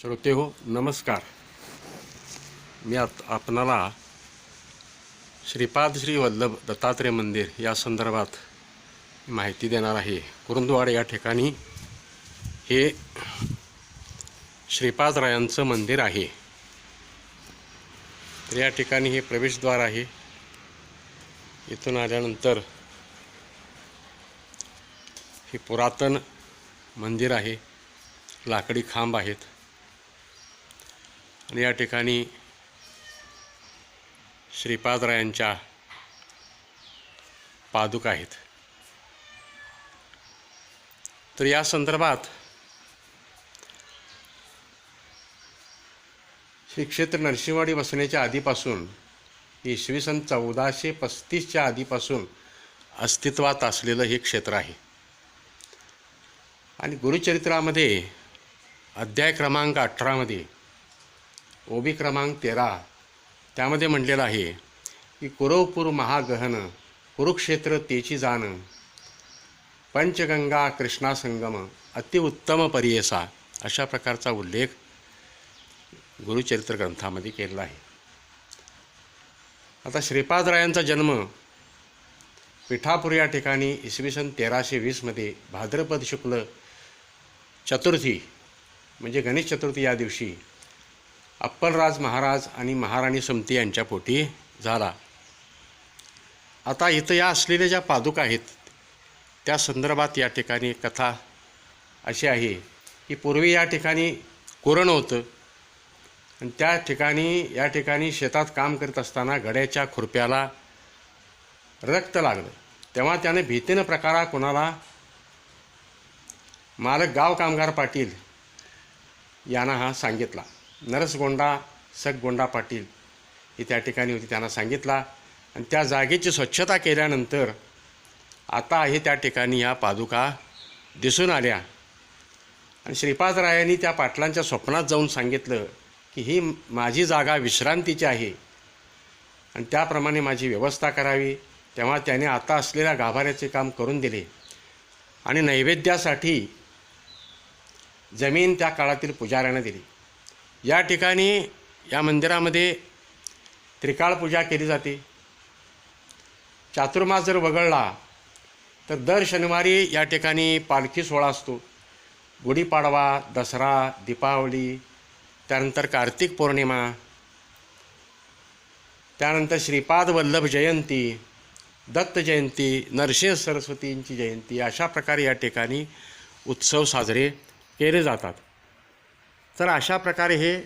श्रोते हो नमस्कार. मी आत आपणाला श्रीपाद श्री वल्लभ दत्तात्रय मंदिर या संदर्भात माहिती देणार आहे. कुरुंदवाड या ठिकाणी हे श्रीपादरायांचं मंदिर आहे. तर या ठिकाणी हे प्रवेशद्वार आहे. इथून आल्यानंतर हे पुरातन मंदिर आहे. लाकडी खांब आहेत. आणि या ठिकाणी श्रीपादरायांच्या पादुका आहेत. तर या संदर्भात श्री क्षेत्र नरसिंहवाडी बसण्याच्या आधीपासून इसवी सन चौदाशे पस्तीसच्या आधीपासून अस्तित्वात असलेलं हे क्षेत्र आहे. आणि गुरुचरित्रामध्ये अध्याय क्रमांक अठरामध्ये ओबी क्रमांक तेरा. त्यामध्ये म्हटलेलं आहे की कुरवपूर महागहन कुरुक्षेत्र तेची जाण पंचगंगा कृष्णा संगम अतिउत्तम परियसा अशा प्रकारचा उल्लेख गुरुचरित्र ग्रंथामध्ये केलेला आहे. आता श्रीपादरायांचा जन्म पिठापूर या ठिकाणी इसवी सन तेराशे वीसमध्ये भाद्रपद शुक्ल चतुर्थी म्हणजे गणेश चतुर्थी या दिवशी अप्पलराज महाराज आणि महाराणी समती यांच्या पोटी झाला. आता इथं या असलेल्या ज्या पादुका आहेत त्या संदर्भात या ठिकाणी कथा अशी आहे की पूर्वी या ठिकाणी कोरण होतं आणि त्या ठिकाणी या ठिकाणी शेतात काम करत असताना गड्याच्या खुरप्याला रक्त लागलं. तेव्हा त्याने भीतीनं प्रकारा कोणाला? मालक गाव कामगार पाटील यांना हा सांगितला. नरसगोंडा सगगोंडा पाटील ही त्या ठिकाणी होती त्यांना सांगितला. आणि त्या जागेची स्वच्छता केल्यानंतर आता आहे त्या ठिकाणी या पादुका दिसून आल्या. आणि श्रीपादरायांनी त्या पाटलांच्या स्वप्नात जाऊन सांगितलं की ही माझी जागा विश्रांतीची आहे. आणि त्याप्रमाणे माझी व्यवस्था करावी. तेव्हा त्याने आता असलेल्या गाभाऱ्याचे काम करून दिले. आणि नैवेद्यासाठी जमीन त्या काळातील पुजाऱ्यानं दिली. या ठिकाणी या मंदिरामध्ये त्रिकाळ पूजा केली जाते. चातुर्मास जर वगळला तर दर शनिवारी या ठिकाणी पालखी सोहळा असतो. गुढीपाडवा दसरा दीपावली त्यानंतर कार्तिक पौर्णिमा त्यानंतर श्रीपाद वल्लभ जयंती दत्त जयंती नरसिंह सरस्वतींची जयंती अशा प्रकारे या ठिकाणी उत्सव साजरे केले जातात. तर अशा प्रकारे हे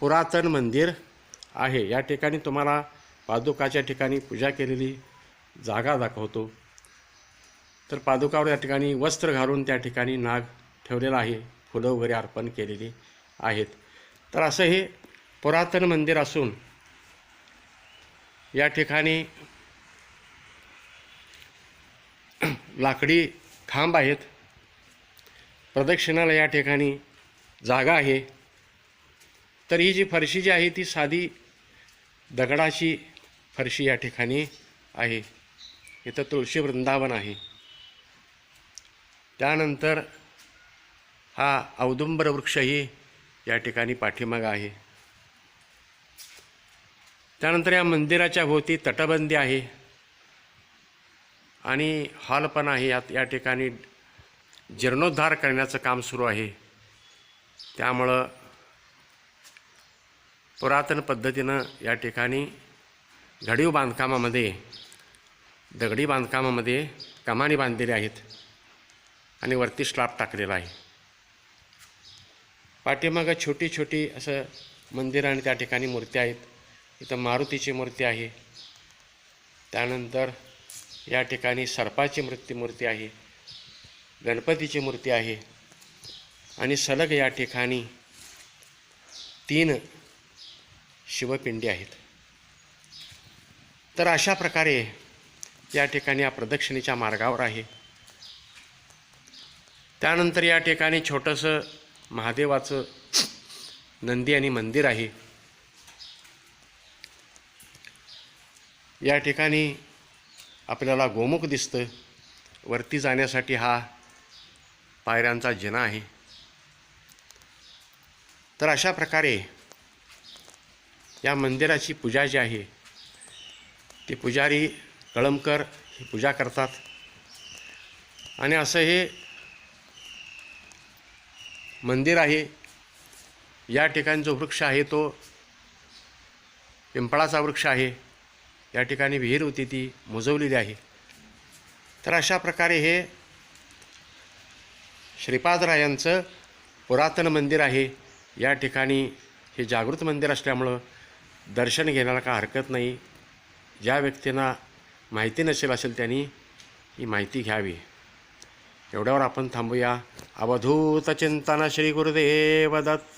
पुरातन मंदिर आहे. या ठिकाणी तुम्हाला पादुकाच्या ठिकाणी पूजा केलेली जागा दाखवतो. तर पादुकावर या ठिकाणी वस्त्र घालून त्या ठिकाणी नाग ठेवलेला आहे. फुलं वगैरे अर्पण केलेली आहेत. तर असं हे पुरातन मंदिर असून या ठिकाणी लाकडी खांब आहेत. प्रदक्षिणाला या ठिकाणी जागा आहे. तर ही जी फरशी जी आहे ती साधी दगडाची फरशी या ठिकाणी आहे. इथं तुळशी वृंदावन आहे. त्यानंतर हा औदुंबर वृक्षही या ठिकाणी पाठीमाग आहे. त्यानंतर या मंदिराच्या भोवती तटबंदी आहे. आणि हॉल पण आहे. यात या ठिकाणी जीर्णोद्धार करण्याचं काम सुरू आहे. त्यामुळं पुरातन पद्धतीनं या ठिकाणी घडीव बांधकामामध्ये दगडी बांधकामामध्ये कमानी बांधलेल्या आहेत आणि वरती स्लाब टाकलेला आहे. पाठीमागं छोटी छोटी असं मंदिर आणि त्या ठिकाणी मूर्त्या आहेत. इथं मारुतीची मूर्ती आहे. त्यानंतर या ठिकाणी सर्पाची मृत्यू मूर्ती आहे. गणपतीची मूर्ती आहे. आणि सलग या ठिकाणी तीन शिवपिंडी आहेत. तर अशा प्रकारे या ठिकाणी या प्रदक्षिणेच्या मार्गावर आहे. त्यानंतर या ठिकाणी छोटंसं महादेवाचं नंदी आणि मंदिर आहे. या ठिकाणी आपल्याला गोमुख दिसतं. वरती जाण्यासाठी हा पायऱ्यांचा जिना आहे. तर अशा प्रकारे या मंदिराची पूजा जी आहे ती पुजारी कळमकर ही पूजा करतात. आणि असं हे मंदिर आहे. या ठिकाणी जो वृक्ष आहे तो पिंपळाचा वृक्ष आहे. या ठिकाणी विहीर होती ती मुजवलेली आहे. तर अशा प्रकारे हे श्रीपादरायांचं पुरातन मंदिर आहे. या ठिकाणी हे जागृत मंदिर असल्यामुळं दर्शन घेण्याला काय हरकत नाही. ज्या व्यक्तींना माहिती नसेल असेल त्यांनी ही माहिती घ्यावी. एवढ्यावर आपण थांबूया. अवधूत चिंतन श्री गुरुदेव दत्त